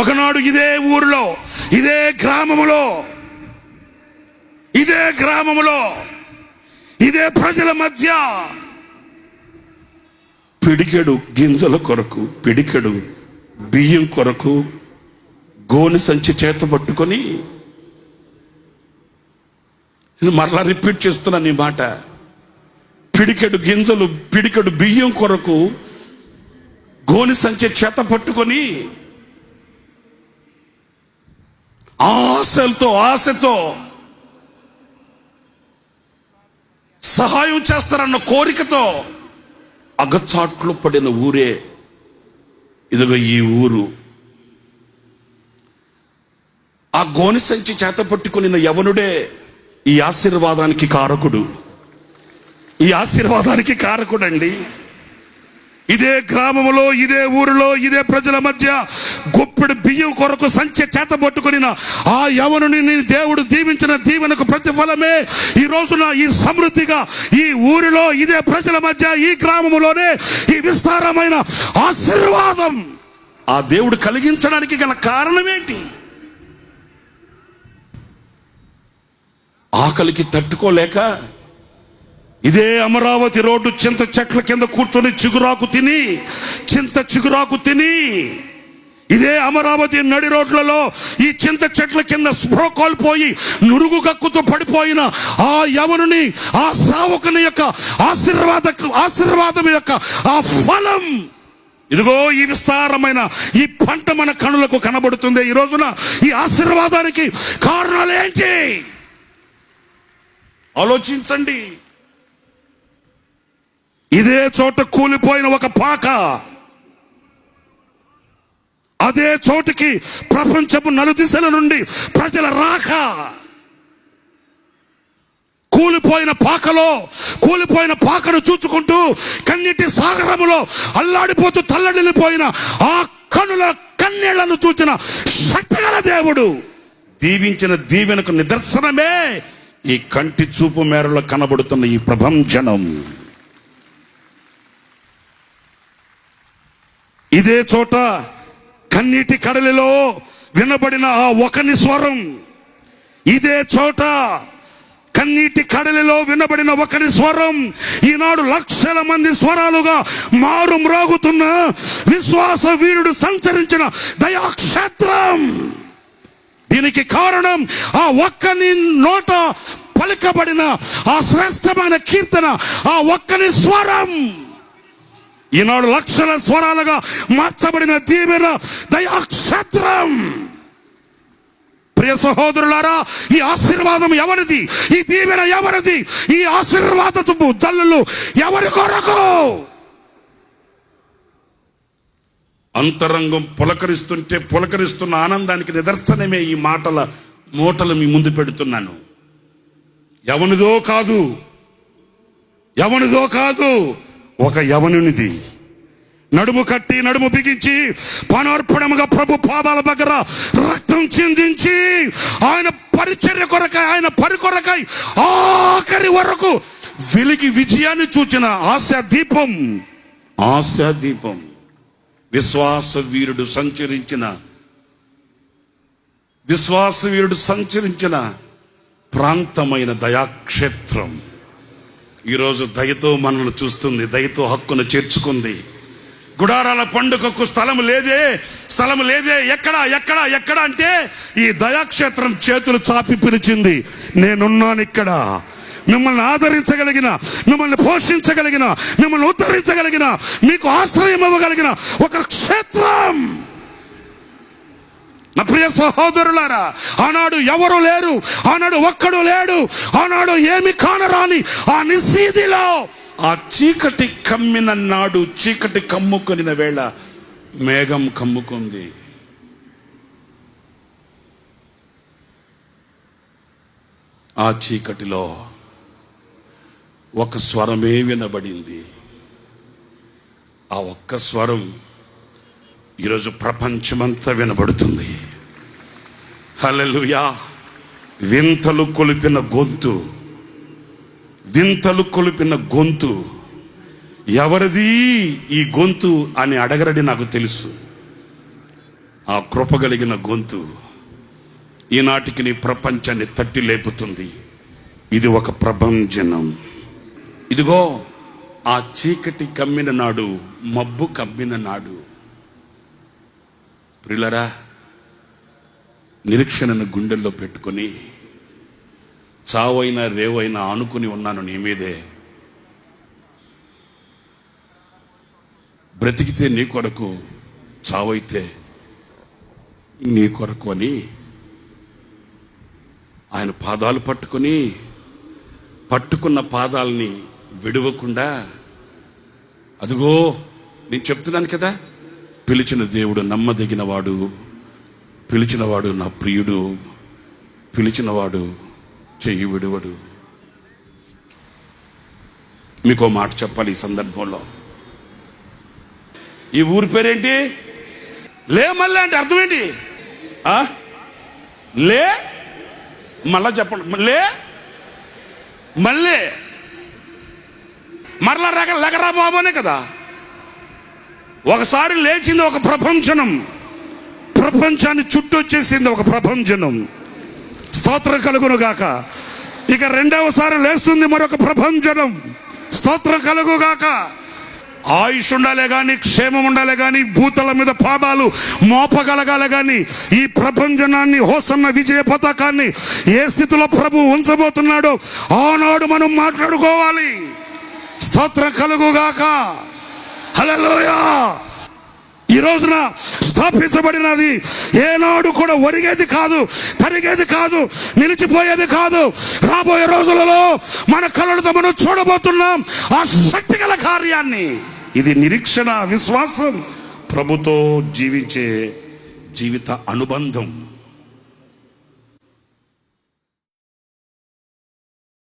ఒకనాడు ఇదే ఊరిలో ఇదే గ్రామములో ఇదే గ్రామములో ఇదే ప్రజల మధ్య పిడికెడు గింజల కొరకు పిడికెడు బియ్యం కొరకు గోని సంచి చేత పట్టుకొని నేను మరలా రిపీట్ చేస్తున్నాను ఈ మాట. పిడికెడు గింజలు పిడికెడు బియ్యం కొరకు గోని సంచి చేత పట్టుకొని ఆశలతో ఆశతో సహాయం చేస్తారన్న కోరికతో అగచాట్లు పడిన ఊరే ఇదిగో ఈ ఊరు. ఆ గోని సంచి చేత పట్టుకుని యవనుడే ఈ ఆశీర్వాదానికి కారకుడు. ఈ ఆశీర్వాదానికి కారకుడండి. ఇదే గ్రామంలో ఇదే ఊరిలో ఇదే ప్రజల మధ్య గుప్పిడి బియ్యం కొరకు సంఖ్య చేత పట్టుకుని ఆ యవనుని దేవుడు దీవించిన దీవెనకు ప్రతిఫలమే. ఈ రోజున ఈ సమృద్ధిగా ఈ ఊరిలో ఇదే ప్రజల మధ్య ఈ గ్రామంలోనే ఈ విస్తారమైన ఆశీర్వాదం ఆ దేవుడు కలిగించడానికి గల కారణం ఏంటి ఆకలికి తట్టుకోలేక ఇదే అమరావతి రోడ్డు చింత చెట్ల కింద కూర్చొని చిగురాకు తిని చింత చిగురాకు తిని ఇదే అమరావతి నడి రోడ్లలో ఈ చింత చెట్ల కింద స్పృహ కోల్పోయి నురుగు కక్కుతూ పడిపోయిన ఆ యవనుని ఆ సావకుని యొక్క ఆశీర్వాద ఆశీర్వాదం యొక్క ఆ ఫలం. ఇదిగో ఈ విస్తారమైన ఈ పంట మన కనులకు కనబడుతుంది. ఈ రోజున ఈ ఆశీర్వాదానికి కారణాలు ఏంటి ఆలోచించండి. ఇదే చోట కూలిపోయిన ఒక పాక. అదే చోటుకి ప్రపంచపు నలుదిశల నుండి ప్రజల రాక కూలిపోయిన పాకలో కూలిపోయిన పాకను చూచుకుంటూ కన్నీటి సాగరములో అల్లాడిపోతూ తల్లడిల్లిపోయిన ఆ కనుల కన్నీళ్ళను చూచిన శక్తిగల దేవుడు. దీవించిన దీవెనకు నిదర్శనమే ఈ కంటి చూపు మేరలో కనబడుతున్న ఈ ప్రభంజనం. ఇదే చోట కన్నీటి కడలిలో వినబడిన ఆ ఒకని స్వరం. ఇదే చోట కన్నీటి కడలిలో వినబడిన ఒకరి స్వరం. ఈనాడు లక్షల మంది స్వరాలుగా మారు మ్రోగుతున్న విశ్వాస వీరుడు సంచరించిన దయాక్షేత్రం. దీనికి కారణం ఆ ఒక్కని నోట పలికబడిన ఆ శ్రేష్టమైన కీర్తన ఆ ఒక్కని స్వరం. ఈనాడు లక్షల స్వరాలుగా మార్చబడిన దీవెన దయాక్షేత్రం. ప్రియ సహోదరులారా ఈ ఆశీర్వాదం ఎవరిది? ఈ దీవెన ఎవరిది? ఈ ఆశీర్వాదపు జల్లులు ఎవరి కొరకు? అంతరంగం పులకరిస్తుంటే పులకరిస్తున్న ఆనందానికి నిదర్శనమే ఈ మాటల మూటలు మీ ముందు పెడుతున్నాను. ఎవనిదో కాదు ఎవనిదో కాదు ఒక యవనునిది. నడుము కట్టి నడుము బిగించి పనార్పణముగా ప్రభు పాదాల దగ్గర రక్తం చిందించి ఆయన పరిచర్య కొరకై ఆయన పరికొరకై ఆఖరి వరకు వెలిగి విజయాన్ని చూచిన ఆశా దీపం. ఆశా దీపం. విశ్వాస వీరుడు సంచరించిన విశ్వాస వీరుడు సంచరించిన ప్రాంతమైన దయాక్షేత్రం. ఈరోజు దయతో మనల్ని చూస్తుంది దయతో హక్కును చేర్చుకుంది. గుడారాల పండుగకు స్థలం లేదే స్థలం లేదే. ఎక్కడ ఎక్కడ ఎక్కడ అంటే ఈ దయాక్షేత్రం చేతులు చాపి పిలిచింది. నేనున్నాను ఇక్కడ. మిమ్మల్ని ఆదరించగలిగిన మిమ్మల్ని పోషించగలిగిన మిమ్మల్ని ఉద్ధరించగలిగిన మీకు ఆశ్రయం ఇవ్వగలిగిన ఒక క్షేత్రం. నా ప్రియ సహోదరులారా ఆనాడు ఎవరు లేరు ఆనాడు ఒక్కడు లేడు ఆనాడు ఏమి కానరాని ఆ నిశీదిలో ఆ చీకటి కమ్మిన నాడు చీకటి కమ్ముకొనిన వేళ మేఘం కమ్ముకుంది. ఆ చీకటిలో ఒక స్వరమే వినబడింది. ఆ ఒక్క స్వరం ఈరోజు ప్రపంచమంతా వినబడుతుంది. హలలుయా వింతలు కొలిపిన గొంతు వింతలు కొలిపిన గొంతు ఎవరిది ఈ గొంతు అని అడగరడి నాకు తెలుసు. ఆ కృప కలిగిన గొంతు ఈనాటికి నీ ప్రపంచాన్ని తట్టి లేపుతుంది. ఇది ఒక ప్రభంజనం. ఇదిగో ఆ చీకటి కమ్మిన నాడు మబ్బు కమ్మిన నాడు. ప్రిలరా నిరీక్షణను గుండెల్లో పెట్టుకొని చావైనా రేవైనా ఆనుకుని ఉన్నాను నీ మీదే. బ్రతికితే నీ కొరకు చావైతే నీ కొరకు అని ఆయన పాదాలు పట్టుకొని పట్టుకున్న పాదాలని విడవకుండా అదిగో నేను చెప్తున్నాను కదా పిలిచిన దేవుడు నమ్మదగినవాడు పిలిచినవాడు నా ప్రియుడు పిలిచినవాడు చెయ్యి విడువడు. మీకు మాట చెప్పాలి ఈ సందర్భంలో. ఈ ఊరి పేరేంటి? లే మళ్ళీ అంటే అర్థం ఏంటి? ఆ? లే మళ్ళా చెప్పండి. లే మళ్ళీ మరలా రక లగరా బాబు అనే కదా? ఒకసారి లేచింది ఒక ప్రపంచనం. ప్రపంచాన్ని చుట్టొచ్చేసింది ఒక ప్రపంచనం. స్తోత్ర కలుగును గాక. ఇక రెండవసారి లేస్తుంది మరొక ప్రపంచనం. స్తోత్ర కలుగు గాక. ఆయుష్ ఉండాలే కానీ క్షేమం ఉండాలే కానీ భూతల మీద పాదాలు మోపగలగాలి కానీ ఈ ప్రపంచనాన్ని హోసన్న విజయ పతాకాన్ని ఏ స్థితిలో ప్రభు ఉంచబోతున్నాడో ఆనాడు మనం మాట్లాడుకోవాలి. స్తోత్ర కలుగుగాక హల్లెలూయా! ఈ రోజున స్థాపించబడినది ఏనాడు కూడా ఒరిగేది కాదు తరిగేది కాదు నిలిచిపోయేది కాదు. రాబోయే రోజులలో మన కళ్ళతో మనం చూడబోతున్నాం. ఆ శక్తిగల కార్యాన్ని. ఇది నిరీక్షణ విశ్వాసం. ప్రభుతో జీవించే జీవిత అనుబంధం.